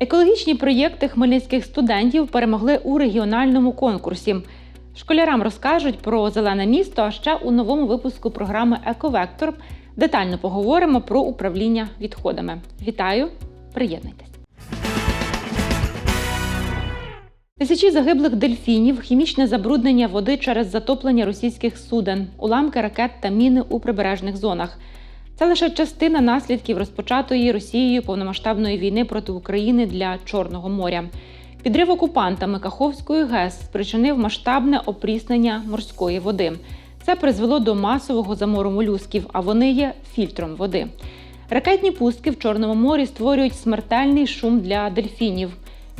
Екологічні проєкти хмельницьких студентів перемогли у регіональному конкурсі. Школярам розкажуть про зелене місто, ще у новому випуску програми Ековектор детально поговоримо про управління відходами. Вітаю! Приєднуйтесь! Тисячі загиблих дельфінів, хімічне забруднення води через затоплення російських суден, уламки ракет та міни у прибережних зонах. Це лише частина наслідків розпочатої Росією повномасштабної війни проти України для Чорного моря. Підрив окупантами Каховської ГЕС спричинив масштабне опріснення морської води. Це призвело до масового замору молюсків, а вони є фільтром води. Ракетні пустки в Чорному морі створюють смертельний шум для дельфінів.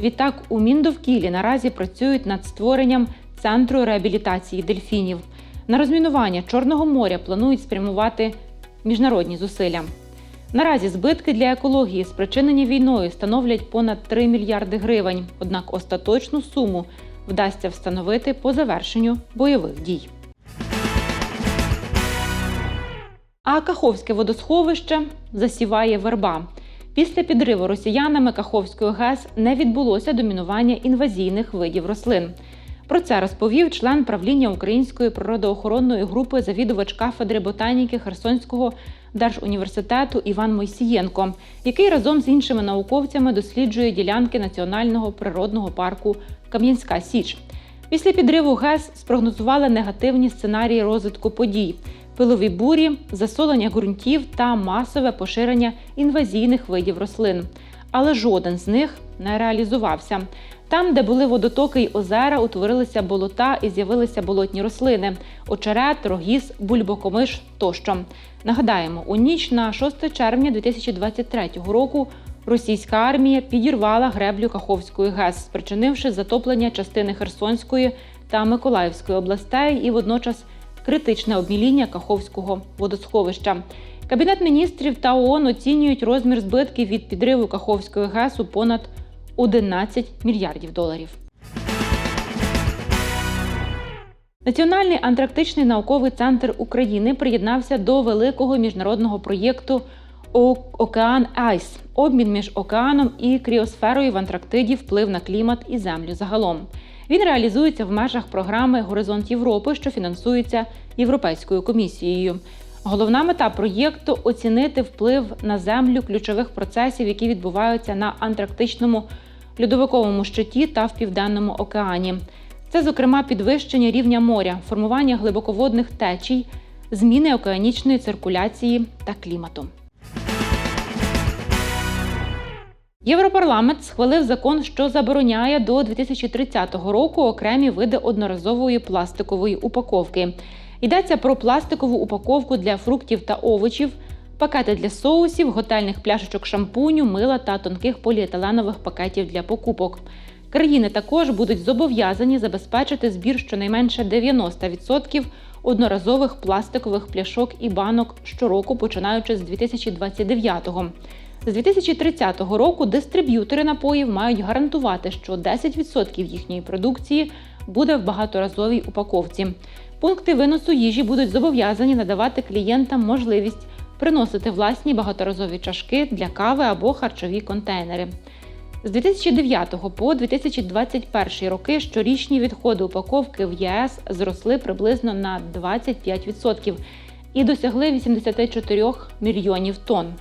Відтак у Міндовкілі наразі працюють над створенням центру реабілітації дельфінів. На розмінування Чорного моря планують спрямувати міжнародні зусилля. Наразі збитки для екології, спричинені війною, становлять понад 3 мільярди гривень. Однак остаточну суму вдасться встановити по завершенню бойових дій. А Каховське водосховище засіває верба. Після підриву росіянами Каховської ГЕС не відбулося домінування інвазійних видів рослин. Про це розповів член правління Української природоохоронної групи завідувач кафедри ботаніки Херсонського держуніверситету Іван Мойсієнко, який разом з іншими науковцями досліджує ділянки національного природного парку Кам'янська Січ. Після підриву ГЕС спрогнозували негативні сценарії розвитку подій: пилові бурі, засолення ґрунтів та масове поширення інвазійних видів рослин. Але жоден з них не реалізувався. Там, де були водотоки й озера, утворилися болота і з'явилися болотні рослини: очерет, рогіз, бульбокомиш тощо. Нагадаємо, у ніч на 6 червня 2023 року російська армія підірвала греблю Каховської ГЕС, спричинивши затоплення частини Херсонської та Миколаївської областей і водночас критичне обміління Каховського водосховища. Кабінет міністрів та ООН оцінюють розмір збитків від підриву Каховської ГЕС у понад 11 мільярдів доларів. Національний антарктичний науковий центр України приєднався до великого міжнародного проєкту «О- Океан Айс обмін між океаном і кріосферою в Антарктиді вплив на клімат і землю загалом. Він реалізується в межах програми Горизонт Європи, що фінансується Європейською комісією. Головна мета проєкту оцінити вплив на землю ключових процесів, які відбуваються на антарктичному льодовиковому щиті та в південному океані. Це, зокрема, підвищення рівня моря, формування глибоководних течій, зміни океанічної циркуляції та клімату. Європарламент схвалив закон, що забороняє до 2030 року окремі види одноразової пластикової упаковки. Йдеться про пластикову упаковку для фруктів та овочів, пакети для соусів, готельних пляшечок шампуню, мила та тонких поліетиленових пакетів для покупок. Країни також будуть зобов'язані забезпечити збір щонайменше 90% одноразових пластикових пляшок і банок щороку, починаючи з 2029-го. З 2030 року дистриб'ютори напоїв мають гарантувати, що 10% їхньої продукції буде в багаторазовій упаковці. Пункти виносу їжі будуть зобов'язані надавати клієнтам можливість приносити власні багаторазові чашки для кави або харчові контейнери. З 2009 по 2021 роки щорічні відходи упаковки в ЄС зросли приблизно на 25% і досягли 84 мільйонів тонн.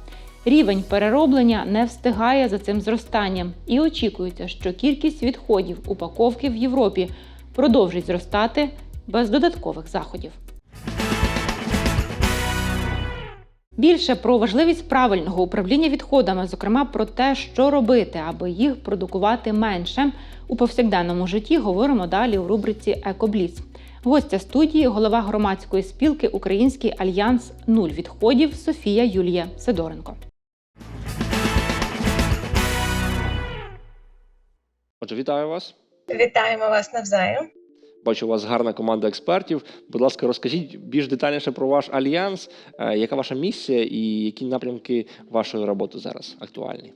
Рівень перероблення не встигає за цим зростанням, і очікується, що кількість відходів упаковки в Європі продовжить зростати без додаткових заходів. Більше про важливість правильного управління відходами, зокрема про те, що робити, аби їх продукувати менше у повсякденному житті, говоримо далі у рубриці Екобліц. Гостя студії, голова громадської спілки Український альянс Нуль відходів Софія Юлія Сидоренко. Отже, вітаю вас. Вітаємо вас навзаєм. Бачу, у вас гарна команда експертів. Будь ласка, розкажіть більш детальніше про ваш альянс. Е, Яка ваша місія і які напрямки вашої роботи зараз актуальні?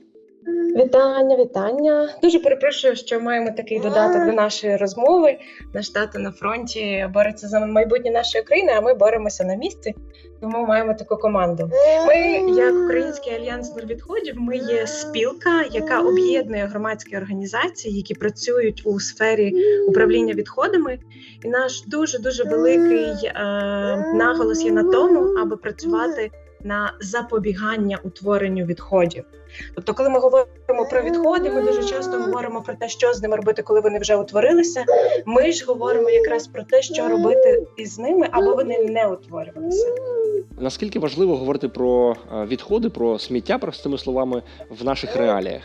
Вітання, вітання. Дуже перепрошую, що маємо такий додаток до нашої розмови. Наш тато на фронті бореться за майбутнє нашої країни, а ми боремося на місці. Тому маємо таку команду. Ми, як Український альянс відходів, ми є спілка, яка об'єднує громадські організації, які працюють у сфері управління відходами. І наш дуже дуже великий е, наголос є на тому, аби працювати на запобігання утворенню відходів. Тобто, коли ми говоримо про відходи, ми дуже часто говоримо про те, що з ними робити, коли вони вже утворилися. Ми ж говоримо якраз про те, що робити із ними, аби вони не утворювалися. Наскільки важливо говорити про е, відходи, про сміття, простими словами, в наших реаліях?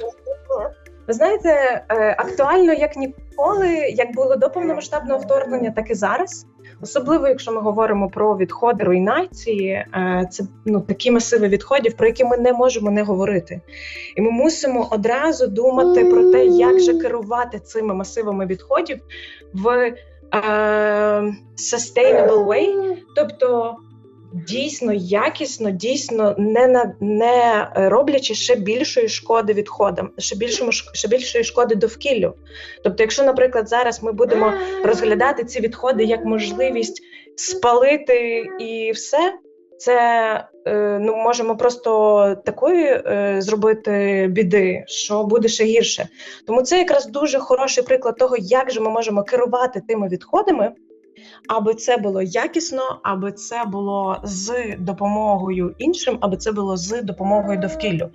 Ви знаєте, е, актуально як ніколи, як було до повномасштабного вторгнення, так і зараз. Особливо, якщо ми говоримо про відходи руйнації, е, це ну такі масиви відходів, про які ми не можемо не говорити. І ми мусимо одразу думати про те, як же керувати цими масивами відходів в е, sustainable way, тобто дійсно якісно, дійсно не на не роблячи ще більшої шкоди відходам, ще більшому ще більшої шкоди довкіллю. Тобто, якщо, наприклад, зараз ми будемо розглядати ці відходи як можливість спалити і все. Це е, ну можемо просто такої е, зробити біди, що буде ще гірше. Тому це якраз дуже хороший приклад того, як же ми можемо керувати тими відходами, аби це було якісно, аби це було з допомогою іншим, аби це було з допомогою довкіллю.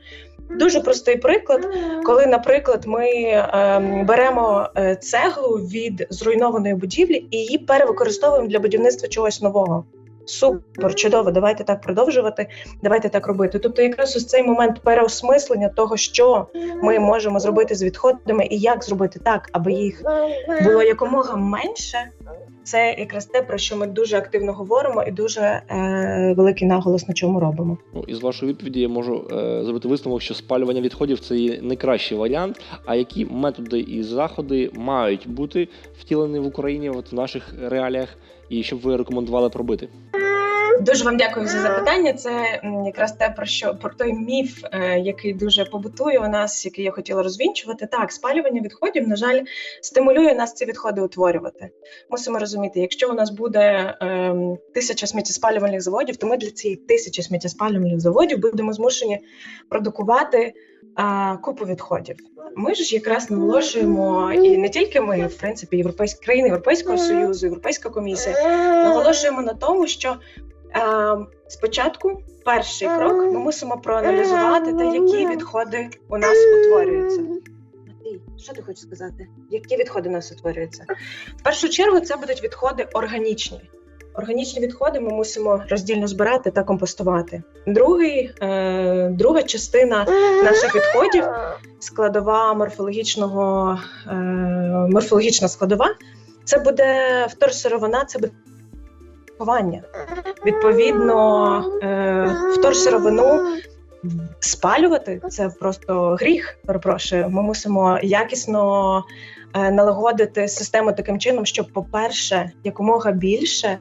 Дуже простий приклад, коли, наприклад, ми ем, беремо е, цеглу від зруйнованої будівлі і її перевикористовуємо для будівництва чогось нового. Супер, чудово, давайте так продовжувати, давайте так робити. Тобто, якраз ось цей момент переосмислення того, що ми можемо зробити з відходами, і як зробити так, аби їх було якомога менше. Це якраз те, про що ми дуже активно говоримо, і дуже е, великий наголос на чому робимо. Ну, із вашої відповіді я можу е, зробити висновок, що спалювання відходів це є не кращий варіант. А які методи і заходи мають бути втілені в Україні от в наших реаліях, і що б ви рекомендували б робити? Дуже вам дякую за запитання. Це якраз те про що про той міф, е, який дуже побутує у нас, який я хотіла розвінчувати. Так, спалювання відходів, на жаль, стимулює нас ці відходи утворювати. Мусимо розуміти, якщо у нас буде ем, тисяча сміттєспалювальних заводів, то ми для цієї тисячі сміттєспалювальних заводів будемо змушені продукувати а, купу відходів. Ми ж якраз наголошуємо, і не тільки ми, в принципі, європейські країни Європейського союзу, Європейська комісія, наголошуємо на тому, що е, спочатку перший крок ми мусимо проаналізувати те, які відходи у нас утворюються. Що ти хочеш сказати? Які відходи у нас утворюються? В першу чергу це будуть відходи органічні. Органічні відходи ми мусимо роздільно збирати та компостувати. Другий, е, друга частина наших відходів складова морфологічного е, морфологічна складова. Це буде вторсировина, це буде ховання. Відповідно, е, вторсировину спалювати це просто гріх. Перепрошую. Ми мусимо якісно налагодити систему таким чином, щоб, по-перше, якомога більше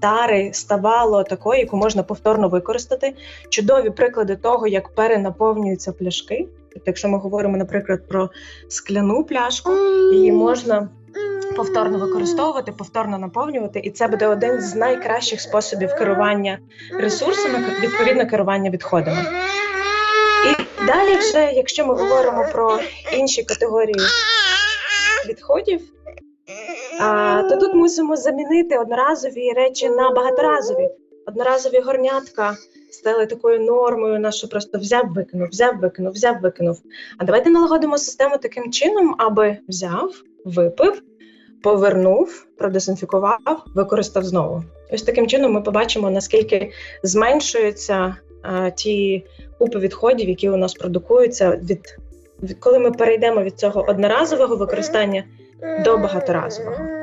тари ставало такою, яку можна повторно використати. Чудові приклади того, як перенаповнюються пляшки. Тобто, якщо ми говоримо, наприклад, про скляну пляшку, її можна повторно використовувати, повторно наповнювати, і це буде один з найкращих способів керування ресурсами, відповідно керування відходами. І далі, вже, якщо ми говоримо про інші категорії відходів, то тут мусимо замінити одноразові речі на багаторазові. Одноразові горнятка стали такою нормою, на що просто взяв, викинув, взяв, викинув, взяв, викинув. А давайте налагодимо систему таким чином, аби взяв, випив, повернув, продезінфікував, використав знову. Ось таким чином ми побачимо, наскільки зменшуються а, ті купи відходів, які у нас продукуються від коли ми перейдемо від цього одноразового використання до багаторазового.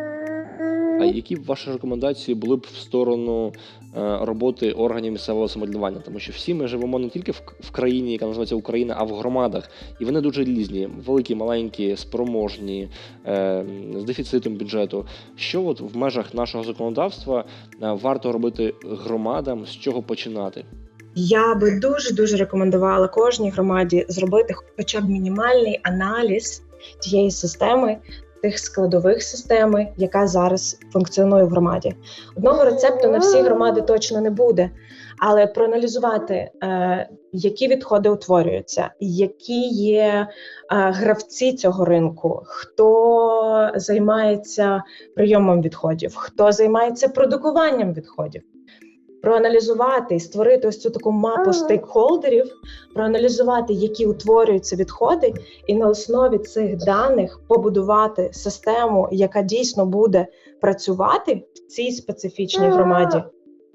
А які б ваші рекомендації були б в сторону е, роботи органів місцевого самоврядування? Тому що всі ми живемо не тільки в, країні, яка називається Україна, а в громадах, і вони дуже різні: великі, маленькі, спроможні, е, з дефіцитом бюджету. Що от в межах нашого законодавства е, варто робити громадам, з чого починати? Я би дуже дуже рекомендувала кожній громаді зробити хоча б мінімальний аналіз тієї системи, тих складових системи, яка зараз функціонує в громаді. Одного рецепту на всі громади точно не буде, але проаналізувати, е, які відходи утворюються, які є е, гравці цього ринку, хто займається прийомом відходів, хто займається продукуванням відходів. Проаналізувати і створити ось цю таку мапу стейкхолдерів, проаналізувати, які утворюються відходи, і на основі цих даних побудувати систему, яка дійсно буде працювати в цій специфічній громаді.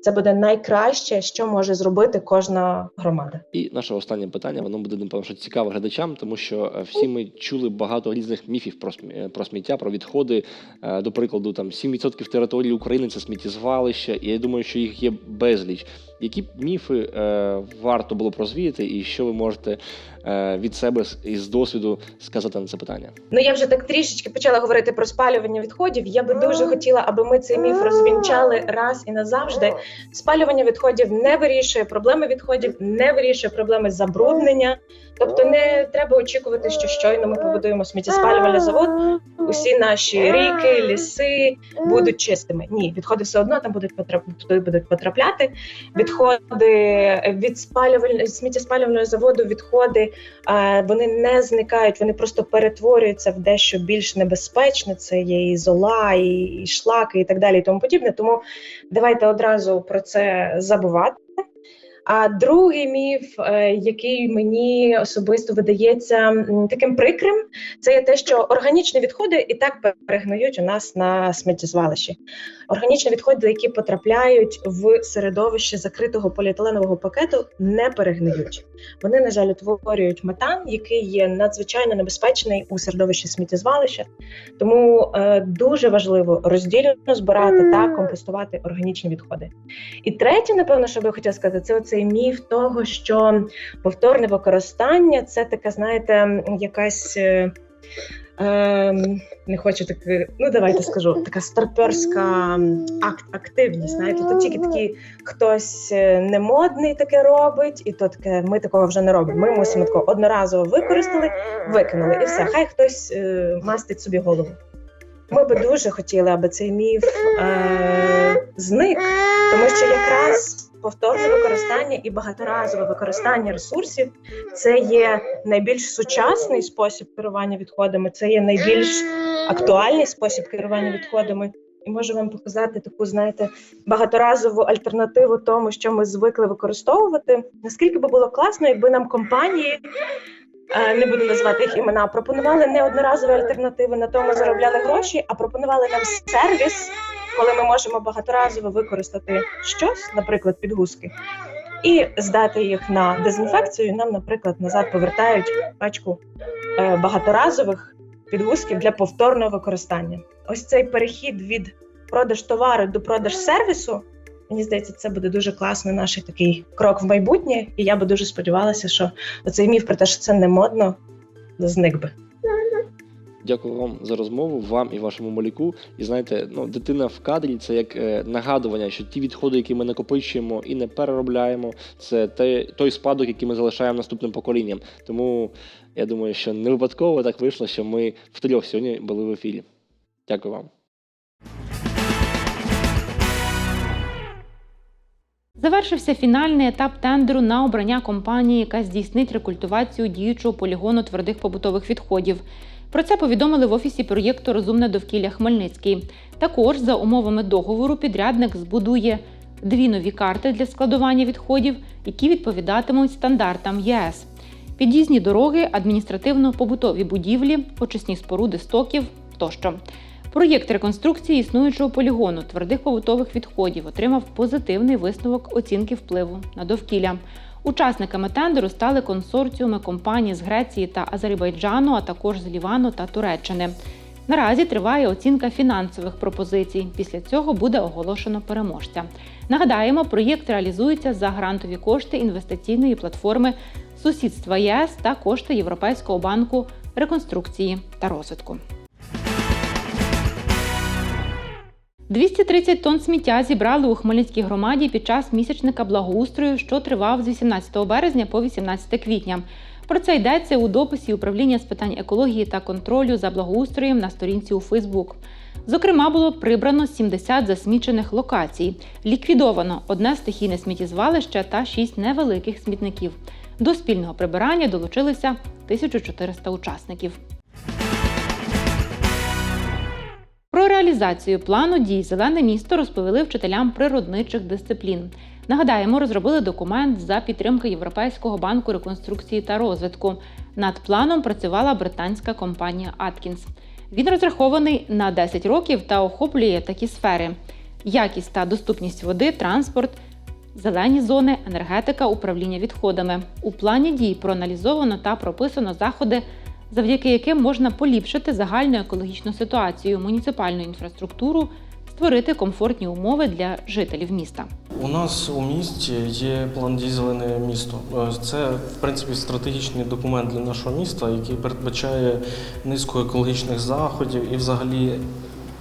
Це буде найкраще, що може зробити кожна громада. І наше останнє питання, воно буде напевно що цікаве глядачам, тому що е, всі ми чули багато різних міфів про е, про сміття, про відходи. Е, До прикладу, там 7% території України це сміттєзвалище, і я думаю, що їх є безліч. Які міфи е, варто було б розвіяти, і що ви можете е, від себе із досвіду сказати на це питання? Ну я вже так трішечки почала говорити про спалювання відходів. Я би дуже хотіла, аби ми цей міф розвінчали раз і назавжди. Спалювання відходів не вирішує проблеми відходів, не вирішує проблеми забруднення. Тобто, не треба очікувати, що щойно ми побудуємо сміттєспалювальний завод. Усі наші ріки, ліси будуть чистими. Ні, відходи все одно там будуть потрап... туди будуть потрапляти. Відходи від спалювального сміттєспалювального заводу, відходи вони не зникають, вони просто перетворюються в дещо більш небезпечне. Це є і зола, і, і шлаки, і так далі, і тому подібне. Тому давайте одразу про це забувати. А другий міф, е, який мені особисто видається таким прикрим, це є те, що органічні відходи і так перегниють у нас на сміттєзвалищі. Органічні відходи, які потрапляють в середовище закритого поліетиленового пакету, не перегниють. Вони, на жаль, утворюють метан, який є надзвичайно небезпечний у середовищі сміттєзвалища. Тому е, дуже важливо розділено збирати та компостувати органічні відходи. І третє, напевно, що би я хотіла сказати, це оцей міф того, що повторне використання це така, знаєте, якась. е, Ем, не хочу так, ну давайте скажу, така старперська акт, активність. Знаєте, то тільки такі хтось е, немодний таке робить, і то таке ми такого вже не робимо. Ми мусимо такого одноразово використали, викинули, і все. Хай хтось е, мастить собі голову. Ми би дуже хотіли, аби цей міф е, зник, тому що якраз повторне використання і багаторазове використання ресурсів це є найбільш сучасний спосіб керування відходами, це є найбільш актуальний спосіб керування відходами. І можу вам показати таку, знаєте, багаторазову альтернативу тому, що ми звикли використовувати. Наскільки би було класно, якби нам компанії, е, не буду називати їх імена, пропонували не одноразові альтернативи, на тому заробляли гроші, а пропонували нам сервіс, коли ми можемо багаторазово використати щось, наприклад, підгузки, і здати їх на дезінфекцію. Нам, наприклад, назад повертають пачку е, багаторазових підгузків для повторного використання. Ось цей перехід від продаж товару до продаж сервісу. Мені здається, це буде дуже класний наш такий крок в майбутнє, і я би дуже сподівалася, що оцей міф про те, що це не модно, зник би. Дякую вам за розмову, вам і вашому малюку. І знаєте, ну дитина в кадрі це як е, нагадування, що ті відходи, які ми накопичуємо і не переробляємо, це те, той спадок, який ми залишаємо наступним поколінням. Тому я думаю, що не випадково так вийшло, що ми втрьох сьогодні були в ефірі. Дякую вам. Завершився фінальний етап тендеру на обрання компанії, яка здійснить рекультивацію діючого полігону твердих побутових відходів. Про це повідомили в офісі проєкту Розумне довкілля Хмельницький. Також за умовами договору підрядник збудує дві нові карти для складування відходів, які відповідатимуть стандартам ЄС. Під'їзні дороги, адміністративно-побутові будівлі, очисні споруди стоків тощо. Проєкт реконструкції існуючого полігону твердих побутових відходів отримав позитивний висновок оцінки впливу на довкілля. Учасниками тендеру стали консорціуми компаній з Греції та Азербайджану, а також з Лівану та Туреччини. Наразі триває оцінка фінансових пропозицій. Після цього буде оголошено переможця. Нагадаємо, проєкт реалізується за грантові кошти інвестиційної платформи Сусідства ЄС та кошти Європейського банку реконструкції та розвитку. 230 тонн сміття зібрали у Хмельницькій громаді під час місячника благоустрою, що тривав з 18 березня по 18 квітня. Про це йдеться у дописі управління з питань екології та контролю за благоустроєм на сторінці у Фейсбук. Зокрема, було прибрано 70 засмічених локацій, ліквідовано одне стихійне сміттєзвалище та 6 невеликих смітників. До спільного прибирання долучилися 1400 учасників. Про реалізацію плану дій Зелене місто розповіли вчителям природничих дисциплін. Нагадаємо, розробили документ за підтримки Європейського банку реконструкції та розвитку. Над планом працювала британська компанія Atkins. Він розрахований на 10 років та охоплює такі сфери: якість та доступність води, транспорт, зелені зони, енергетика, управління відходами. У плані дій проаналізовано та прописано заходи, завдяки яким можна поліпшити загальну екологічну ситуацію, муніципальну інфраструктуру, створити комфортні умови для жителів міста. У нас у місті є план дій зелене місто. Е, Це в принципі стратегічний документ для нашого міста, який передбачає низку екологічних заходів і взагалі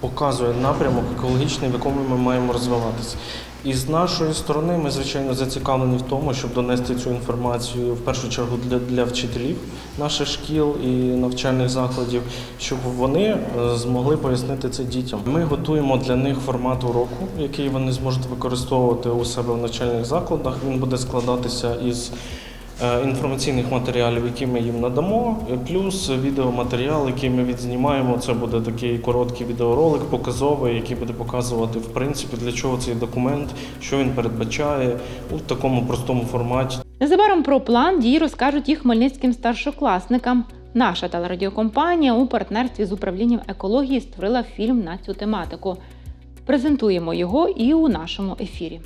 показує напрямок екологічний, в якому ми маємо розвиватися. І з нашої сторони ми звичайно зацікавлені в тому, щоб донести цю інформацію в першу чергу для, для вчителів наших шкіл і навчальних закладів, щоб вони е, змогли пояснити це дітям. Ми готуємо для них формат уроку, який вони зможуть використовувати у себе в навчальних закладах. Він буде складатися із інформаційних матеріалів, які ми їм надамо, і плюс відеоматеріал, який ми відзнімаємо. Це буде такий короткий відеоролик, показовий, який буде показувати в принципі для чого цей документ, що він передбачає у такому простому форматі. Незабаром про план дій розкажуть і хмельницьким старшокласникам. Наша телерадіокомпанія у партнерстві з управлінням екології створила фільм на цю тематику. Презентуємо його і у нашому ефірі.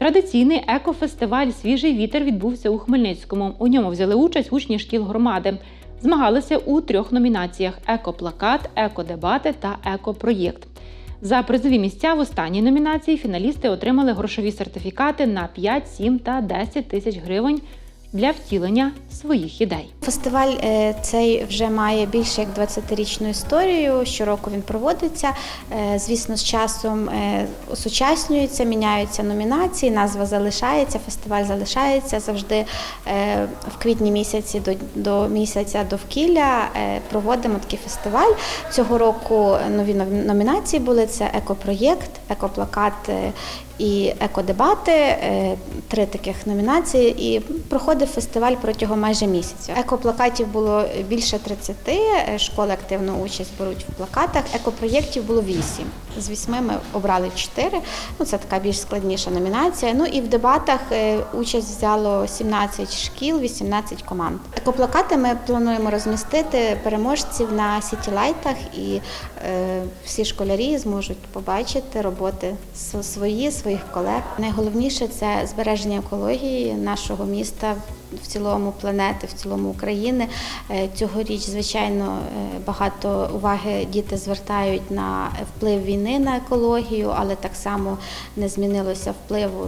Традиційний екофестиваль Свіжий вітер відбувся у Хмельницькому. У ньому взяли участь учні шкіл громади. Змагалися у трьох номінаціях: екоплакат, екодебати та екопроєкт. За призові місця в останній номінації фіналісти отримали грошові сертифікати на 5, 7 та 10 тисяч гривень для втілення своїх ідей. Фестиваль е, цей вже має більше як 20-річну історію. Щороку він проводиться. Е, Звісно, з часом е, осучаснюється, міняються номінації, назва залишається, фестиваль залишається завжди е, в квітні місяці до, до місяця довкілля. е, Проводимо такий фестиваль. Цього року нові номінації були: це екопроєкт, екоплакат е, і екодебати. е, Три таких номінації. І проходив фестиваль протягом майже місяця. Екоплакатів було більше 30, е, школи активну участь беруть в плакатах. Екопроєктів було 8. З вісьми ми обрали 4. Ну, це така більш складніша номінація. Ну і в дебатах е, участь взяло 17 шкіл, 18 команд. Екоплакати ми плануємо розмістити переможців на сітілайтах, і е, всі школярі зможуть побачити роботи свої, своїх колег. Найголовніше це збереження екології нашого міста. В цілому планети, в цілому України Е, цьогоріч, звичайно, е, багато уваги діти звертають на вплив війни на екологію, але так само не змінилося впливу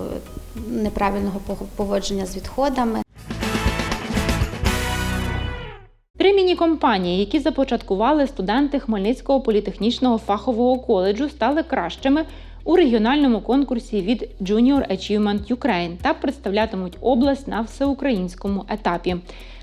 неправильного поводження з відходами. Три міні-компанії, які започаткували студенти Хмельницького політехнічного фахового коледжу, стали кращими у регіональному конкурсі від Junior Achievement Ukraine та представлятимуть область на всеукраїнському етапі.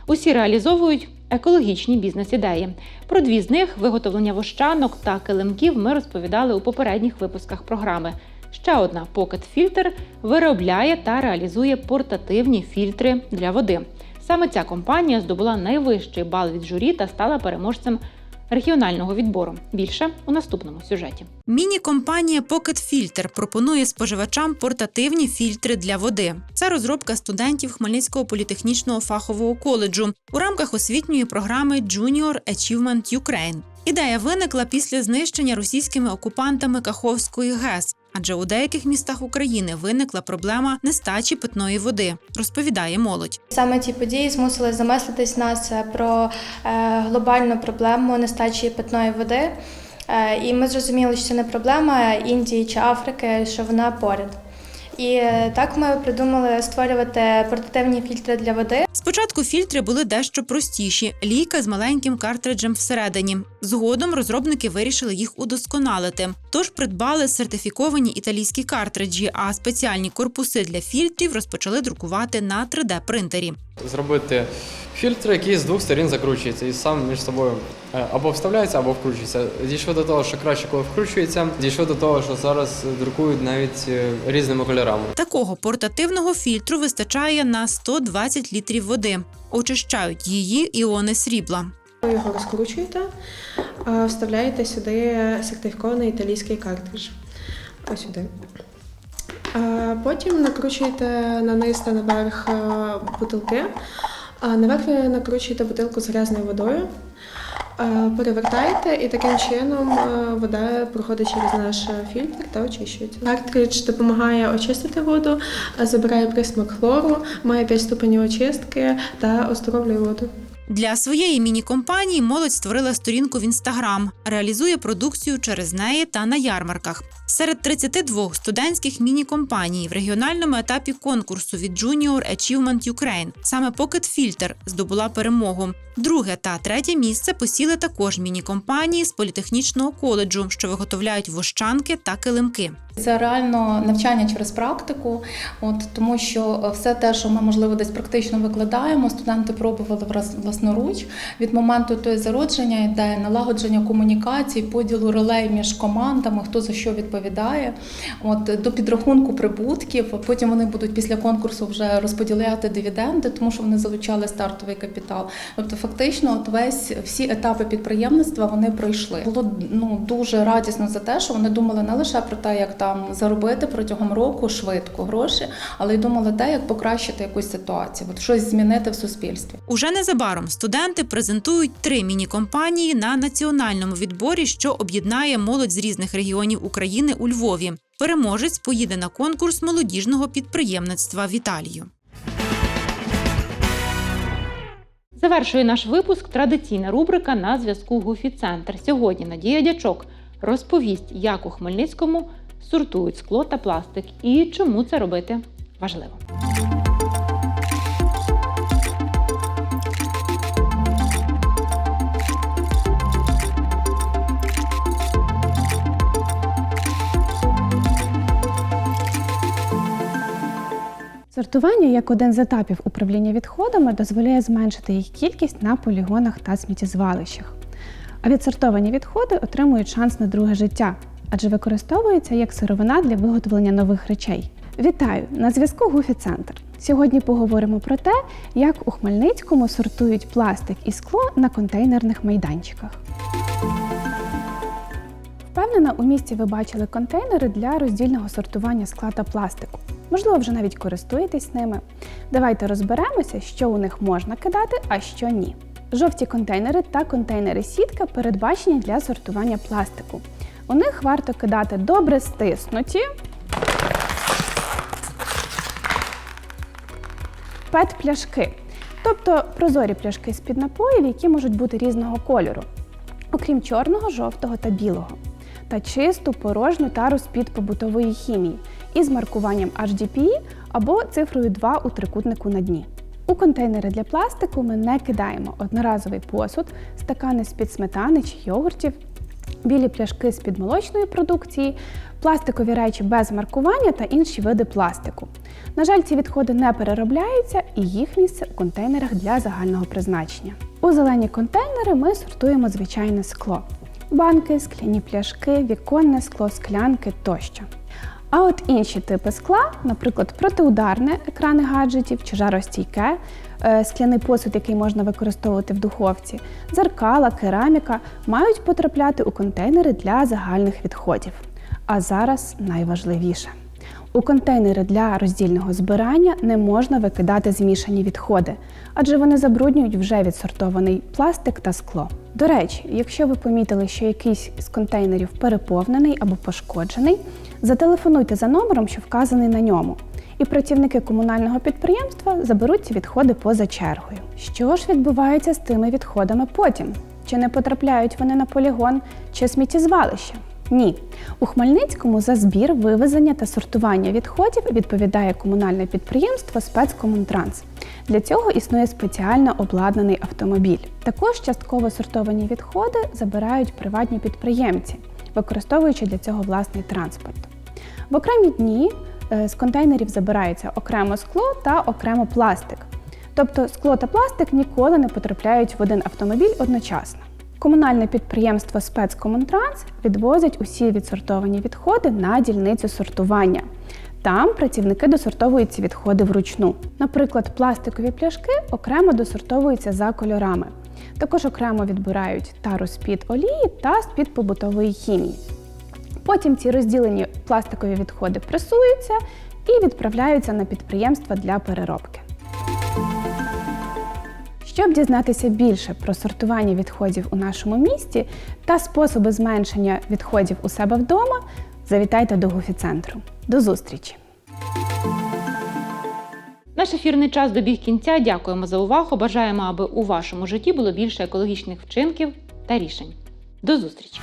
Усі реалізовують екологічні бізнес-ідеї. Про дві з них виготовлення вощанок та килимків ми розповідали у попередніх випусках програми. Ще одна Pocket Filter виробляє та реалізує портативні фільтри для води. Саме ця компанія здобула найвищий бал від журі та стала переможцем регіонального відбору. Більше у наступному сюжеті. Міні-компанія Pocket Filter пропонує споживачам портативні фільтри для води. Це розробка студентів Хмельницького політехнічного фахового коледжу у рамках освітньої програми Junior Achievement Ukraine. Ідея виникла після знищення російськими окупантами Каховської ГЕС. Адже у деяких містах України виникла проблема нестачі питної води, розповідає молодь. Саме ці події змусили замислитись нас е, про е, глобальну проблему нестачі питної води. Е, І ми зрозуміли, що це не проблема Індії чи Африки, що вона поряд. І е, так ми придумали створювати портативні фільтри для води. Спочатку фільтри були дещо простіші, лійка з маленьким картриджем всередині. Згодом розробники вирішили їх удосконалити. Тож придбали сертифіковані італійські картриджі, а спеціальні корпуси для фільтрів розпочали друкувати на 3D-принтері. Зробити фільтр, який з двох сторін закручується і сам між собою е, або вставляється, або вкручується. Дійшло до того, що краще, коли вкручується. Дійшло до того, що зараз друкують навіть е, різними кольорами. Такого портативного фільтру вистачає на 120 літрів води. Очищають її іони срібла. Ви його розкручуєте, а, вставляєте сюди сертифікований італійський картридж. Ось сюди. А Потім накручуєте на низ та наверх бутилки. А наверх ви накручуєте бутилку з грязною водою, перевертаєте і таким чином вода проходить через наш фільтр та очищується. Картридж допомагає очистити воду, забирає присмак хлору, має 5 ступенів очистки та оздоровлює воду. Для своєї міні-компанії молодь створила сторінку в інстаграм, реалізує продукцію через неї та на ярмарках. Серед 32 студентських міні-компаній в регіональному етапі конкурсу від Junior Achievement Ukraine саме Pocket Filter здобула перемогу. Друге та третє місце посіли також міні-компанії з політехнічного коледжу, що виготовляють вощанки та килимки. Це реально навчання через практику, от тому що е, все те, що ми можливо десь практично викладаємо, студенти пробували власноруч. Від моменту тої зародження йде налагодження комунікацій, поділу ролей між командами, хто за що відповідає. От до підрахунку прибутків. Потім вони будуть після конкурсу вже розподіляти дивіденди, тому що вони залучали стартовий капітал. Тобто, фактично, от весь всі етапи підприємництва вони пройшли. Було ну дуже радісно за те, що вони думали не лише про те, як там заробити протягом року швидко гроші, але й думали те, як покращити якусь ситуацію, от щось змінити в суспільстві. Уже незабаром студенти презентують три міні-компанії на національному відборі, що об'єднає молодь з різних регіонів України у Львові. Переможець поїде на конкурс молодіжного підприємництва в Італію. Завершує наш випуск традиційна рубрика на зв'язку Гуфі Центр. Сьогодні Надія Дячок розповість, як у Хмельницькому сортують скло та пластик і чому це робити важливо. Сортування як один з етапів управління відходами дозволяє зменшити їх кількість на полігонах та сміттєзвалищах. А відсортовані відходи отримують шанс на друге життя, адже використовуються як сировина для виготовлення нових речей. Вітаю! На зв'язку Гуфі Центр. Сьогодні поговоримо про те, як у Хмельницькому сортують пластик і скло на контейнерних майданчиках. Впевнена, у місті ви бачили контейнери для роздільного сортування скла та пластику. Можливо, вже навіть користуєтесь ними. Давайте розберемося, що у них можна кидати, а що ні. Жовті контейнери та контейнери сітка передбачені для сортування пластику. У них варто кидати добре стиснуті. Пет-пляшки, тобто прозорі пляшки з-під напоїв, які можуть бути різного кольору, окрім чорного, жовтого та білого, та чисту, порожню тару з-під побутової хімії із маркуванням HDPE або цифрою 2 у трикутнику на дні. У контейнери для пластику ми не кидаємо одноразовий посуд, стакани з-під сметани чи йогуртів, білі пляшки з-під молочної продукції, пластикові речі без маркування та інші види пластику. На жаль, ці відходи не переробляються і їх місце у контейнерах для загального призначення. У зелені контейнери ми сортуємо звичайне скло: банки, скляні пляшки, віконне скло, склянки тощо. А от інші типи скла, наприклад, протиударне екрани гаджетів чи жаростійке, е, скляний посуд, який можна використовувати в духовці, дзеркала, кераміка, мають потрапляти у контейнери для загальних відходів. А зараз найважливіше. У контейнери для роздільного збирання не можна викидати змішані відходи, адже вони забруднюють вже відсортований пластик та скло. До речі, якщо ви помітили, що якийсь з контейнерів переповнений або пошкоджений, зателефонуйте за номером, що вказаний на ньому, і працівники комунального підприємства заберуть ці відходи поза чергою. Що ж відбувається з тими відходами потім? Чи не потрапляють вони на полігон чи сміттєзвалище? Ні. У Хмельницькому за збір, вивезення та сортування відходів відповідає комунальне підприємство Спецкомунтранс. Для цього існує спеціально обладнаний автомобіль. Також частково сортовані відходи забирають приватні підприємці, використовуючи для цього власний транспорт. В окремі дні е, з контейнерів забирається окремо скло та окремо пластик. Тобто скло та пластик ніколи не потрапляють в один автомобіль одночасно. Комунальне підприємство Спецкомунтранс відвозить усі відсортовані відходи на дільницю сортування. Там працівники досортовують ці відходи вручну. Наприклад, пластикові пляшки окремо досортовуються за кольорами. Також окремо відбирають тару з-під олії та з-під побутової хімії. Потім ці розділені пластикові відходи пресуються і відправляються на підприємства для переробки. Щоб дізнатися більше про сортування відходів у нашому місті та способи зменшення відходів у себе вдома, завітайте до Гуфі-центру. До зустрічі! Наш ефірний час добіг кінця. Дякуємо за увагу. Бажаємо, аби у вашому житті було більше екологічних вчинків та рішень. До зустрічі!